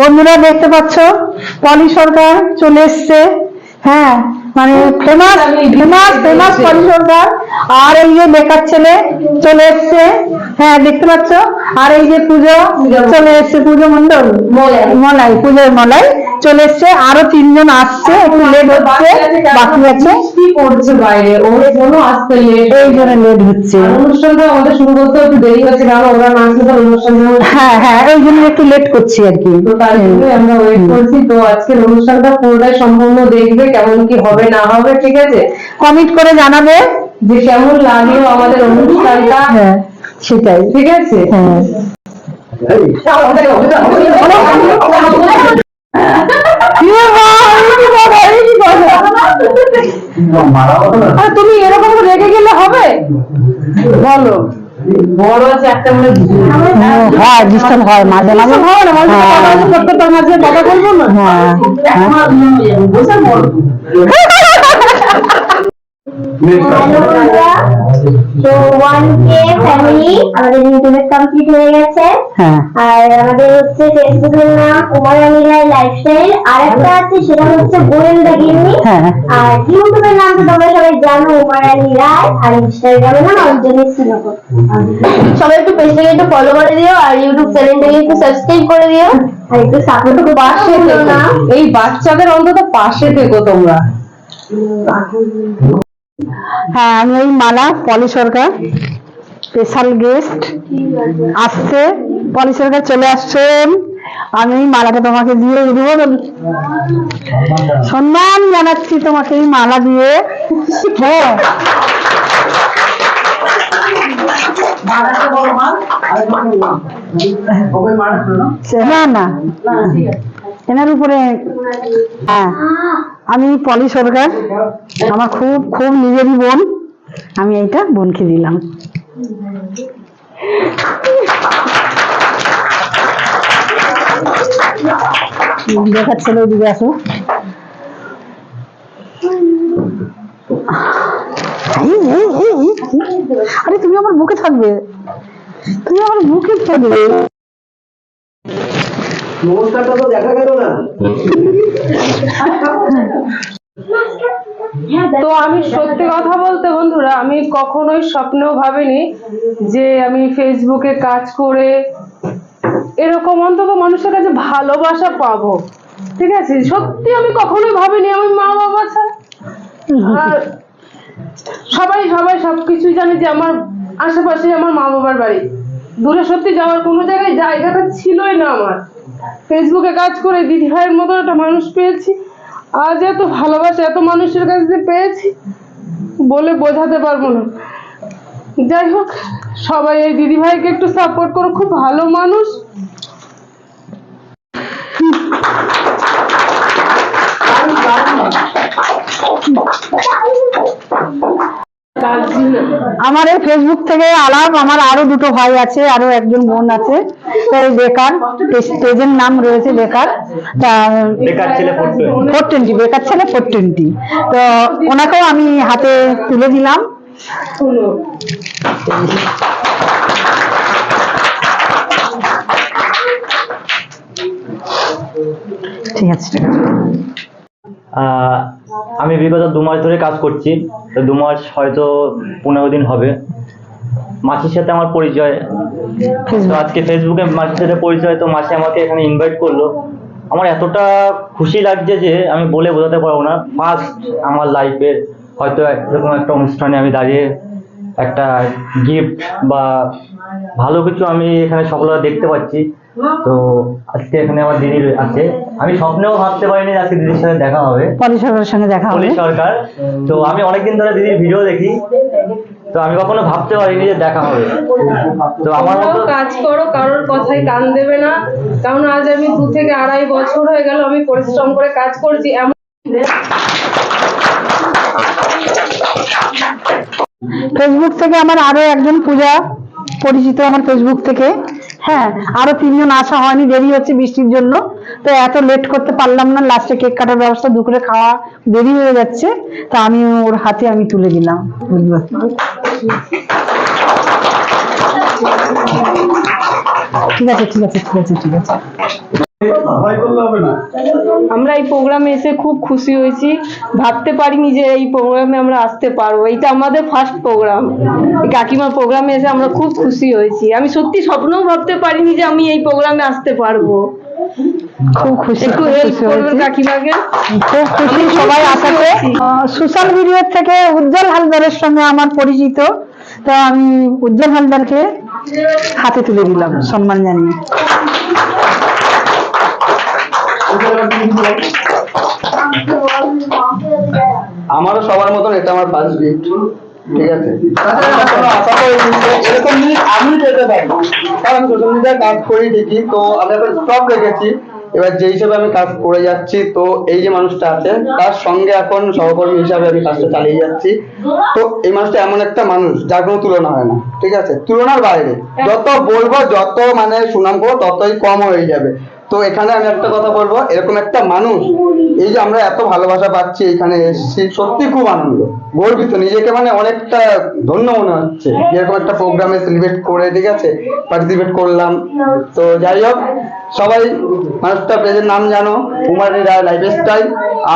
বন্ধুরা, দেখতে পাচ্ছ? পলি সরকার চলে এসছে। হ্যাঁ মানে famous famous famous Poli Sarkar. আর এই যে বেকার ছেলে চলে এসছে। হ্যাঁ দেখতে পাচ্ছ? আর এই যে পুজো চলে এসছে পুজো মন্ডল মলাই। পুজোর মলাই। চলে এসছে আরও তিনজন আসছে একটু লেট হচ্ছে বাকি আছে। কি পড়ছে বাইরে? ওর জন্য আসতে লেট এই জন্য লেট হচ্ছে। অনুষ্ঠানটা আমাদের শুরু করতে একটু দেরি হচ্ছে কারণ ওরা নাচলে তো অনুষ্ঠান হ্যাঁ হ্যাঁ এই জন্য একটু লেট করছি আর কি। তো তার জন্য আমরা ওয়েট করছি। তো আজকের অনুষ্ঠানটা পুরোটাই সম্পূর্ণ দেখবে কেমন কি হবে না হবে ঠিক আছে? কমিট করে জানাবে। যে কেমন লাগল আমাদের অনুষ্ঠানটা। হ্যাঁ। সেটাই ঠিক আছে হ্যাঁ তুমি এরকম রেগে গেলে হবে বলো বড় আছে একটা মানে হ্যাঁ ডিস্টার্ব হয় মাঝে মাঝে হয় না মাঝে মাঝে কথা বলতে করতে তার মাঝে কথা বলব না হ্যাঁ তো ওয়ান কে ফ্যামিলি আমাদের কমপ্লিট হয়ে গেছে। হ্যাঁ। আর আমাদের হচ্ছে ফেসবুকের নাম উমার লাইফস্টাইল আর একটা আছে সেটা হচ্ছে গোয়েন্দা গিন্নি হ্যাঁ। আর ইউটিউবের নাম তো তোমরা সবাই জানো উমার আর ইনস্টাগ্রামের নাম অঞ্জলি শ্রীনগর সবাই একটু পেজটাকে একটু ফলো করে দিও আর ইউটিউব চ্যানেলটাকে একটু সাবস্ক্রাইব করে দিও। আর একটু সাপোর্ট পাশে করো না। থেকো। এই বাচ্চাদের অন্তত পাশে থেকো তোমরা। হ্যাঁ আমি ওই মালা, পলি সরকার স্পেশাল গেস্ট আসছে। পলি সরকার চলে আসছেন। আমি মালাটা তোমাকে দিয়ে দেবো। সম্মান জানাচ্ছি তোমাকে এই মালা দিয়ে। হ্যাঁ। না। এনার উপরে হ্যাঁ আমি পলি সরকার। আমার খুব খুব নিজেরই বোন আমি এইটা বোনকে দিলাম। দেখাচ্ছে ওইদিকে আসো। আরে তুমি আমার বুকে থাকবে। তুমি আমার বুকে থাকবে। নমস্কারটা তো দেখা গেল না। তো আমি সত্যি কথা বলতে বন্ধুরা, আমি কখনোই স্বপ্নেও ভাবিনি যে আমি ফেসবুকে কাজ করে এরকম অন্তত মানুষের কাছে ভালোবাসা পাবো। ঠিক আছে? সত্যি আমি কখনোই ভাবিনি আমি মা বাবা ছাড়া। সবাই সবাই সবকিছুই জানে যে আমার আশেপাশে আমার মা বাবার বাড়ি। দূরে সত্যি যাওয়ার কোনো জায়গায় জায়গাটা ছিলই না আমার। ফেসবুকে কাজ করে দিদি ভাইয়ের মতো একটা মানুষ পেয়েছি। আজ এত ভালোবাসা, এত মানুষের কাছে পেয়েছি বলে বোঝাতে পারব না যাই হোক, সবাই এই দিদিভাইকে একটু সাপোর্ট করো, খুব ভালো মানুষ। আমার এই ফেসবুক থেকে আলাপ আমার আরও দুটো ভাই আছে আরও একজন বোন আছে। তো এই বেকার স্টেজের নাম রয়েছে বেকার। ফোর টোয়েন্টি বেকার ছেলে ফোর টোয়েন্টি তো ওনাকেও আমি হাতে তুলে দিলাম। ঠিক আছে ঠিক আছে। আহ, আমি বিগত দু মাস ধরে কাজ করছি। তো দু মাস হয়তো পনেরো দিন হবে। মাসির সাথে আমার পরিচয়। আজকে ফেসবুকে মাসির সাথে পরিচয়, তো মাসি আমাকে এখানে ইনভাইট করল। আমার এতটা খুশি লাগছে যে আমি বলে বোঝাতে পারব না। ফার্স্ট আমার লাইফের হয়তো এরকম একটা অনুষ্ঠানে আমি দাঁড়িয়ে একটা গিফট বা ভালো কিছু আমি এখানে সফলতা দেখতে পাচ্ছি। তো আজকে এখানে আমার দিদি আছে। আমি স্বপ্নেও ভাবতে পারিনি আজকে দিদির সাথে দেখা হবে। পলি সরকারের সঙ্গে দেখা হবে। পুলিশ সরকার। তো আমি অনেকদিন ধরে দিদির ভিডিও দেখি। তো আমি কখনো ভাবতে পারিনি যে দেখা হবে। তো আমার মতো কাজ করো কারোর কথায় কান দেবে না। কারণ আজ আমি দু থেকে আড়াই বছর হয়ে গেল আমি পরিশ্রম করে কাজ করছি। এমন ফেসবুক থেকে আমার আরও একজন পূজা পরিচিত আমার ফেসবুক থেকে। হ্যাঁ আরও তিনজন আসা হয়নি, দেরি হচ্ছে বৃষ্টির জন্য। তো এত লেট করতে পারলাম না লাস্টে কেক কাটার ব্যবস্থা, দুপুরে খাওয়া দেরি হয়ে যাচ্ছে, তা আমি ওর হাতে আমি তুলে দিলাম ঠিক আছে ঠিক আছে ঠিক আছে ঠিক আছে। আমরা এই প্রোগ্রামে এসে খুব খুশি হয়েছি। ভাবতে পারিনি যে এই প্রোগ্রামে আমরা আসতে পারব। এইটা আমাদের ফার্স্ট প্রোগ্রাম কাকিমার প্রোগ্রামে এসে আমরা খুব খুশি হয়েছি। আমি সত্যি স্বপ্নও ভাবতে পারিনি যে আমি এই প্রোগ্রামে আসতে পারব। খুব খুশি একটু হেল্প করবেন কাকিমাকে। খুব খুশি সবাই আসাতে সোশ্যাল মিডিয়া থেকে উজ্জ্বল হালদারের সঙ্গে আমার পরিচিত। তো আমি উজ্জ্বল হালদারকে হাতে তুলে দিলাম সম্মান জানিয়ে। আমারও সবার মতন এটা আমার ফার্স্ট গিফট ঠিক আছে? এরকম জিনিস আমি পেতে কারণ সোশ্যাল কাজ করি তো আমি রেখেছি। এবার যে আমি কাজ করে যাচ্ছি, তো এই যে মানুষটা আছে, তার সঙ্গে এখন সহকর্মী হিসাবে আমি কাজটা চালিয়ে যাচ্ছি। তো এই মানুষটা এমন একটা মানুষ, যার কোনো তুলনা হয় না, ঠিক আছে? তুলনার বাইরে। যত বলব, যত মানে সুনাম করব, ততই কম হয়ে যাবে। তো এখানে আমি একটা কথা বলব, এরকম একটা মানুষ, এই যে আমরা এত ভালোবাসা পাচ্ছি, এখানে এসেছি, সত্যি খুব আনন্দ। গর্বিত, নিজেকে মানে অনেকটা ধন্য মনে হচ্ছে। যে এরকম একটা প্রোগ্রামে সেলিব্রেট করে, ঠিক আছে? পার্টিসিপেট করলাম। তো যাই হোক, সবাই মানুষটা পেজের নাম জানো, উমারানি রায় লাইফ স্টাইল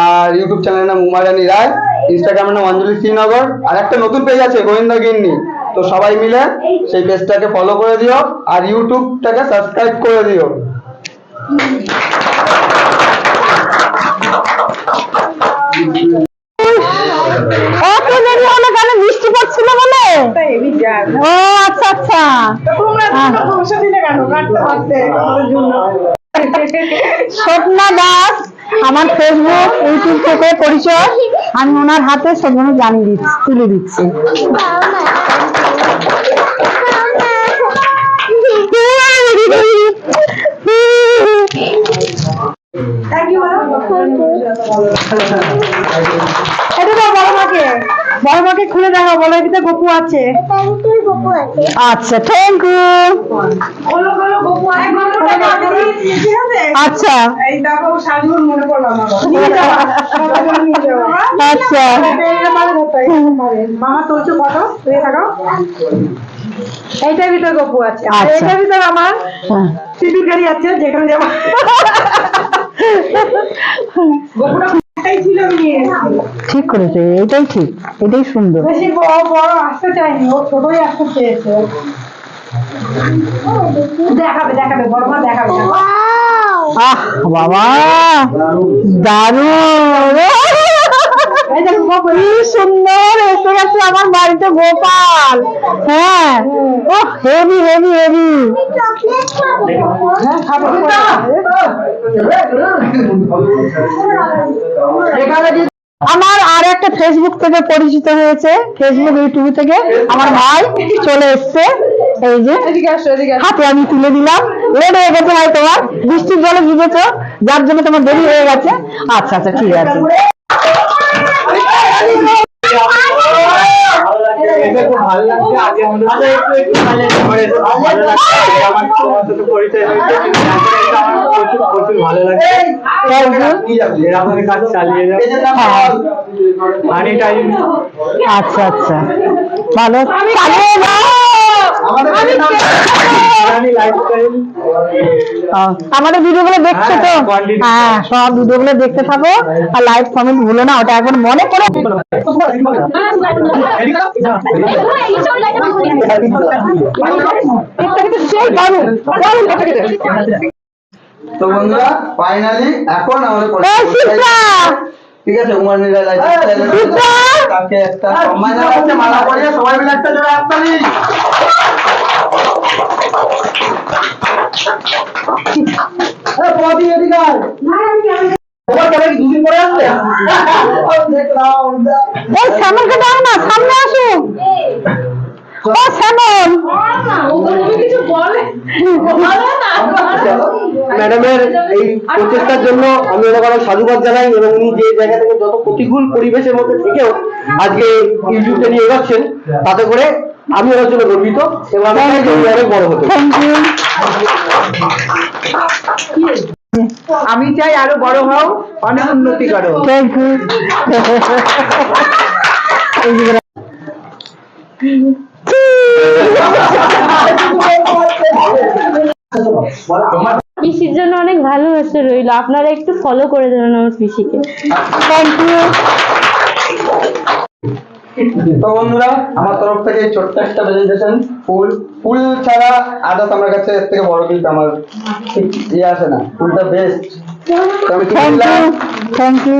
আর ইউটিউব চ্যানেলের নাম উমারানি রায় ইনস্টাগ্রামের নাম অঞ্জলি শ্রীনগর, আর একটা নতুন পেজ আছে গোবিন্দ গিন্নি। তো সবাই মিলে সেই পেজটাকে ফলো করে দিও, আর ইউটিউবটাকে সাবস্ক্রাইব করে দিও। বৃষ্টি পড়ছিল বলে ও আচ্ছা আচ্ছা স্বপ্না দাস আমার ফেসবুক ইউটিউব থেকে পরিচয় আমি ওনার হাতে সেগুলো জানিয়ে দিচ্ছি তুলে দিচ্ছি এটা বড় মাকে। বড় মাকে খুলে দেখো বলো এদিকে গপু আছে। আচ্ছা থ্যাংক ইউ আচ্ছা। আচ্ছা। মামা তুলছো ফটো? এইটার ভিতরে গপু আছে। আচ্ছা। এইটার ভিতরে আমার। সিঁদুর গাড়ি আছে যেখানে যাব। ঠিক করেছে এটাই ঠিক এটাই সুন্দর। বেশি বড় বড় আসতে চাইনি ও ছোটই আসতে চেয়েছে। দেখাবে দেখাবে বড় মা দেখাবে। আহ বাবা দারুণ। কি সুন্দর এসে গেছে আমার বাড়িতে গোপাল। হ্যাঁ। ও হেভি হেভি হেভি। হ্যাঁ আমার আর একটা ফেসবুক থেকে পরিচিত হয়েছে ফেসবুক ইউটিউব থেকে আমার ভাই চলে এসছে। এই যে হাতে আমি তুলে দিলাম। লেট হয়ে গেছে ভাই তোমার বৃষ্টির জলে ভিজেছো যার জন্য তোমার দেরি হয়ে গেছে। আচ্ছা আচ্ছা ঠিক আছে এটা খুব ভালো লাগছে আজকে আমাদের সাথে একটু একটু ভালো লাগছে ভালো লাগছে আমার তোমার সাথে পরিচয় হয়েছে এটা আমার প্রচুর প্রচুর ভালো লাগছে এরকম কাজ চালিয়ে যাব টাইম আচ্ছা আচ্ছা ভালো আমাদের ভিডিও গুলো দেখছ তো? হ্যাঁ, হ্যাঁ সব ভিডিও গুলো দেখতে থাকো আর লাইক কমেন্ট ভুলো না ওটা এখন মনে করে তো বন্ধুরা ফাইনালি এখন আমাদের ঠিক আছে উমার তাকে একটা সম্মান জানাচ্ছে মালা পরিয়ে সবাই মিলে একটা হাততালি ম্যাডামের এই প্রচেষ্টার জন্য আমি ওনাকে অনেক সাধুবাদ জানাই এবং উনি যে জায়গা থেকে যত প্রতিকূল পরিবেশের মধ্যে থেকেও আজকে ইউটিউবটা নিয়ে এগোচ্ছেন, তাতে করে আমি ওনার জন্য গর্বিত এবং আমি চাই অনেক বড় হতে আমি চাই আরও বড় হও অনেক উন্নতি করো। থ্যাংক ইউ পিসির জন্য অনেক ভালোবাসা রইল। আপনারা একটু ফলো করে দেবেন আমার পিসিকে থ্যাংক ইউ তো বন্ধুরা আমার তরফ থেকে ছোট্ট একটা প্রেজেন্টেশন ফুল ফুল ছাড়া আদার্স আমার কাছে এর থেকে বড় গিফট আমার ইয়ে আসে না। ফুলটা বেস্ট থ্যাংক ইউ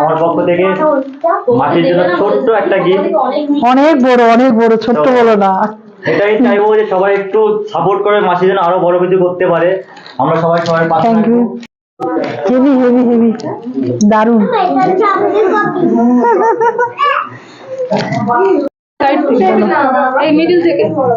আমার পক্ষ থেকে মাসির জন্য ছোট্ট একটা গিফট অনেক বড় অনেক বড় ছোট্ট বলো না। এটাই চাইব যে সবাই একটু সাপোর্ট করে মাসি যেন আরও বড় কিছু করতে পারে। আমরা সবাই সবাই পাশে থ্যাংক ইউ থাকব। Heavy heavy heavy. দারুণ। থেকে। এই মিডিল থেকে ওটা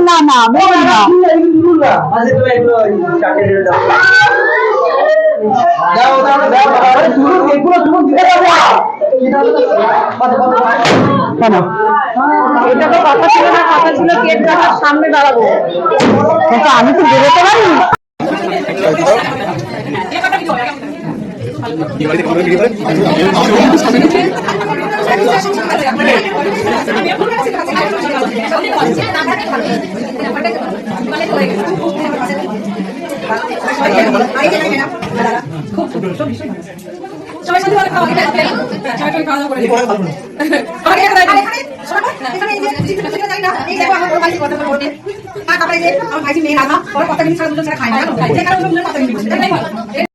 না না বল না দাও দাও দাও আরে শুরু এগুলো তুমি দিতে পারবে কেন এটা তো কথা ছিল না কথা ছিল কেক কাটার সামনে দাঁড়াবো। কিন্তু আমি তো বেরোতে পারি সবাই তারপরে যে আমার ভাই মেয়ে রান্না ওর কথা কিন্তু সারা দুজন ছাড়া খায় না। যে কারণে কথা কিন্তু